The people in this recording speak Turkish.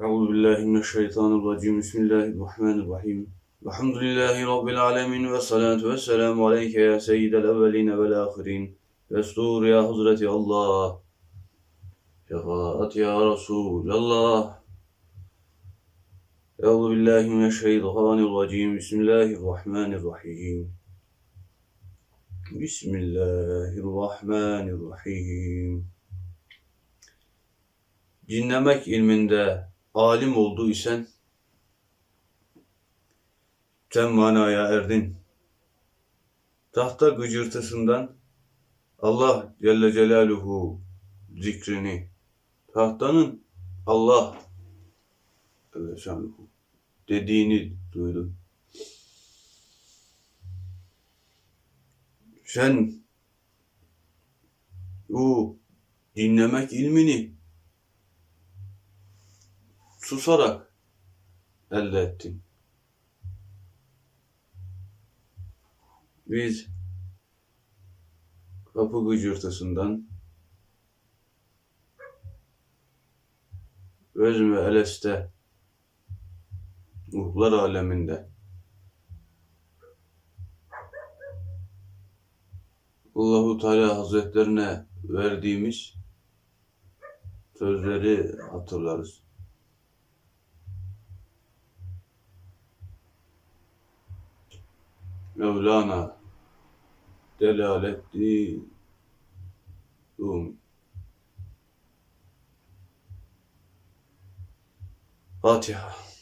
Euzu billahi mineşşeytanirracim. Bismillahirrahmanirrahim. Elhamdülillahi rabbil alamin ve salatu vesselamu aleyke ya seyyidel evvelin ve'l ahirin. Destur ya Hazreti Allah. Şefaat ya Resulallah. Euzu billahi mineşşeytanirracim. Bismillahirrahmanirrahim. Bismillahirrahmanirrahim. Dinlemek ilminde alim olduysan sen manaya erdin. Tahta gıcırtısından Allah Celle Celaluhu zikrini tahtanın Allah dediğini duydun. Sen bu dinlemek ilmini susarak elde ettin. Biz kapı gıcırtısından Vezme Eleste ruhlar aleminde Allahu Teala Hazretlerine verdiğimiz sözleri hatırlarız. Mevlana delaletti Rum. Fatiha.